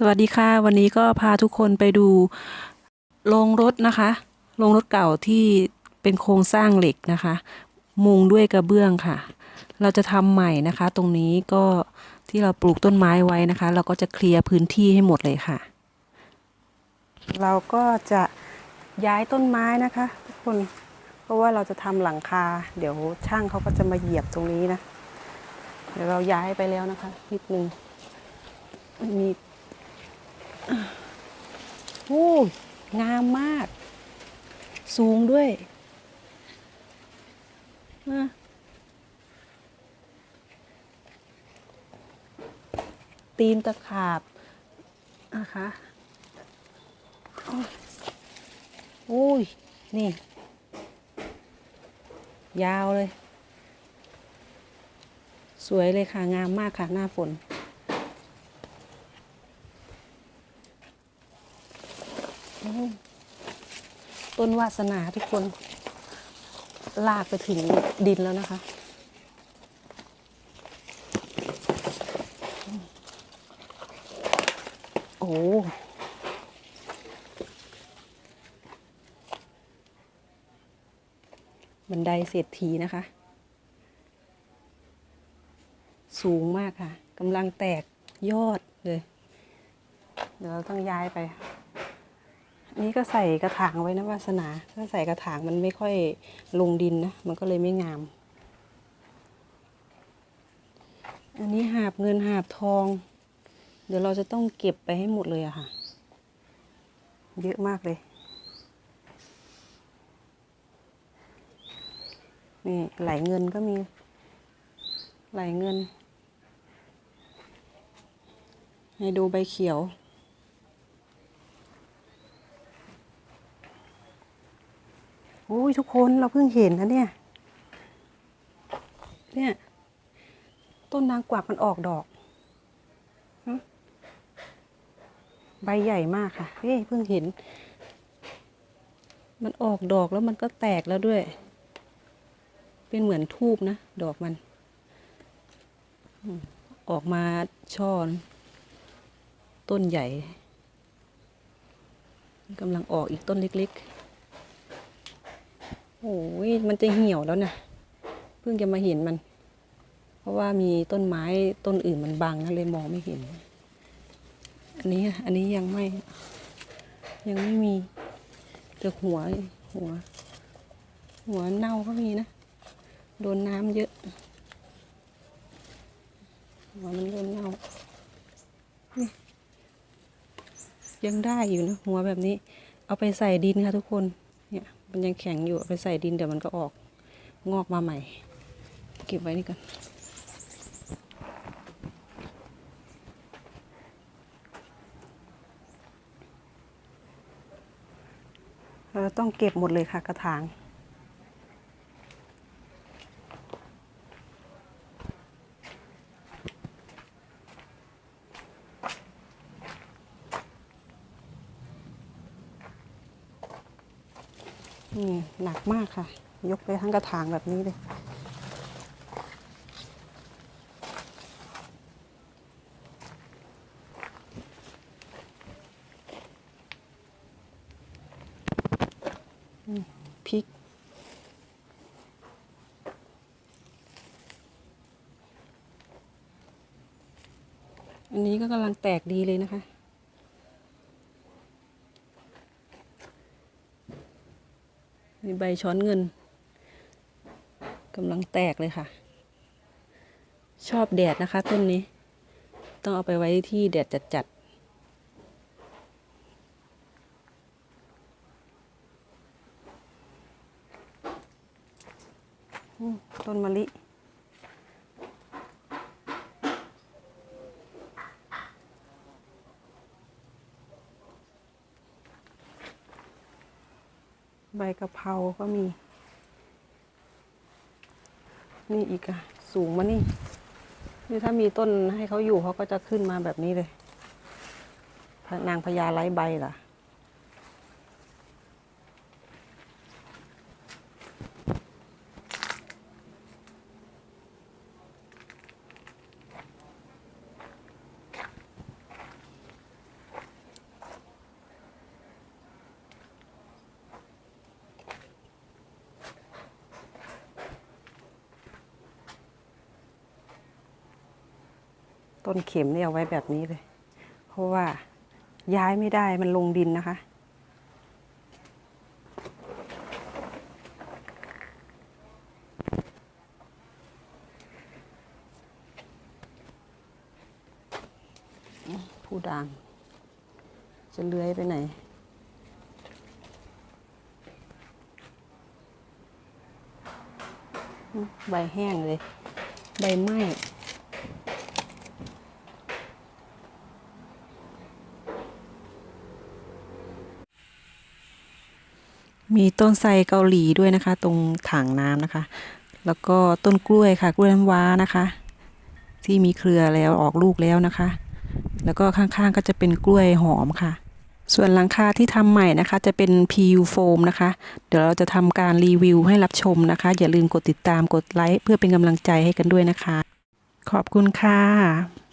สวัสดีค่ะ วันนี้ก็พาทุกคนไปดูโรงรถนะคะโรงรถเก่าที่เป็นโครงสร้างเหล็กนะคะ มุงด้วยกระเบื้องค่ะ เราจะทำใหม่นะคะ ตรงนี้ก็ที่เราปลูกต้นไม้ไว้นะคะ เราก็จะเคลียร์พื้นที่ให้หมดเลยค่ะ เราก็จะย้ายต้นไม้นะคะ ทุกคนเพราะว่าเราจะทำหลังคา เดี๋ยวช่างเขาก็จะมาเหยียบตรงนี้นะเดี๋ยวเราย้ายไปแล้วนะคะนิดนึงมี โอ้ยงามมาก สูงด้วยตีนตะขาบนะคะอ้ยโอ้ย นี่ ยาวเลย สวยเลยค่ะ งามมากค่ะ หน้าฝน ต้นวาสนาทุกคน ลากไปถึงดินแล้วนะคะโอ้บันไดเศรษฐีนะคะ สูงมากค่ะกำลังแตกยอดเลย เดี๋ยวเราต้องย้ายไป นี่ก็ใส่กระถางไว้นะวาสนา ถ้าใส่กระถางมันไม่ค่อยลงดินนะ มันก็เลยไม่งาม อันนี้หาบเงินหาบทอง เดี๋ยวเราจะต้องเก็บไปให้หมดเลยอะค่ะ เยอะมากเลย นี่ไหลเงินก็มี ไหลเงิน ให้ดูใบเขียว โอ้ยทุกคนเราเพิ่งเห็นนะเนี่ย เนี่ย ต้นนางกวักมันออกดอกฮะใบใหญ่มากค่ะ เฮ้ยเพิ่งเห็น มันออกดอกแล้วมันก็แตกแล้วด้วย เป็นเหมือนทูบนะ ดอกมัน อออกมาช่อนต้นใหญ่กำลังออกอีกต้นเล็ก ๆ โอ้ยมันจะเหี่ยวแล้วนะเพิ่งจะมาเห็นมัน เพราะว่ามีต้นไม้ต้นอื่นมันบังนะเลยมองไม่เห็น อันนี้อันนี้ยังไม่ ยังไม่มีแต่หัวหัว หัวเน่าก็มีนะโดนน้ำเยอะหัวมันเริ่มเน่านี่ยังได้อยู่นะหัวแบบนี้ เอาไปใส่ดินค่ะทุกคน มันยังแข็งอยู่ไปใส่ดินเดี๋ยวมันก็ออกงอกมาใหม่ เก็บไว้นี่ก่อนเราต้องเก็บหมดเลยค่ะกระถาง นี่หนักมากค่ะ ยกไปทั้งกระถางแบบนี้เลยอืมพริก อันนี้ก็กำลังแตกดีเลยนะคะ ใบช้อนเงินกำลังแตกเลยค่ะ ชอบแดดนะคะ ต้นนี้ ต้องเอาไปไว้ที่แดดจัดๆต้นมะลิ ใบกะเพราก็มี นี่อีกอะสูงมานี่ นี่ถ้ามีต้นให้เขาอยู่เขาก็จะขึ้นมาแบบนี้เลย นางพญาไร้ใบล่ะ ต้นเข็มเนี่ยเอาไว้แบบนี้เลย เพราะว่าย้ายไม่ได้มันลงดินนะคะ ผู้ด่าง จะเลื้อยไปไหนใบแห้งเลย ใบไหม้ มีต้นไทรเกาหลีด้วยนะคะ ตรงถังน้ำนะคะ แล้วก็ต้นกล้วยค่ะ กล้วยน้ำว้านะคะ ที่มีเครือแล้วออกลูกแล้วนะคะ แล้วก็ข้างๆก็จะเป็นกล้วยหอมค่ะ ส่วนหลังคาที่ทำใหม่นะคะ จะเป็น PU โฟมนะคะ เดี๋ยวเราจะทำการรีวิวให้รับชมนะคะ อย่าลืมกดติดตามกดไลค์เพื่อเป็นกำลังใจให้กันด้วยนะคะ ขอบคุณค่ะ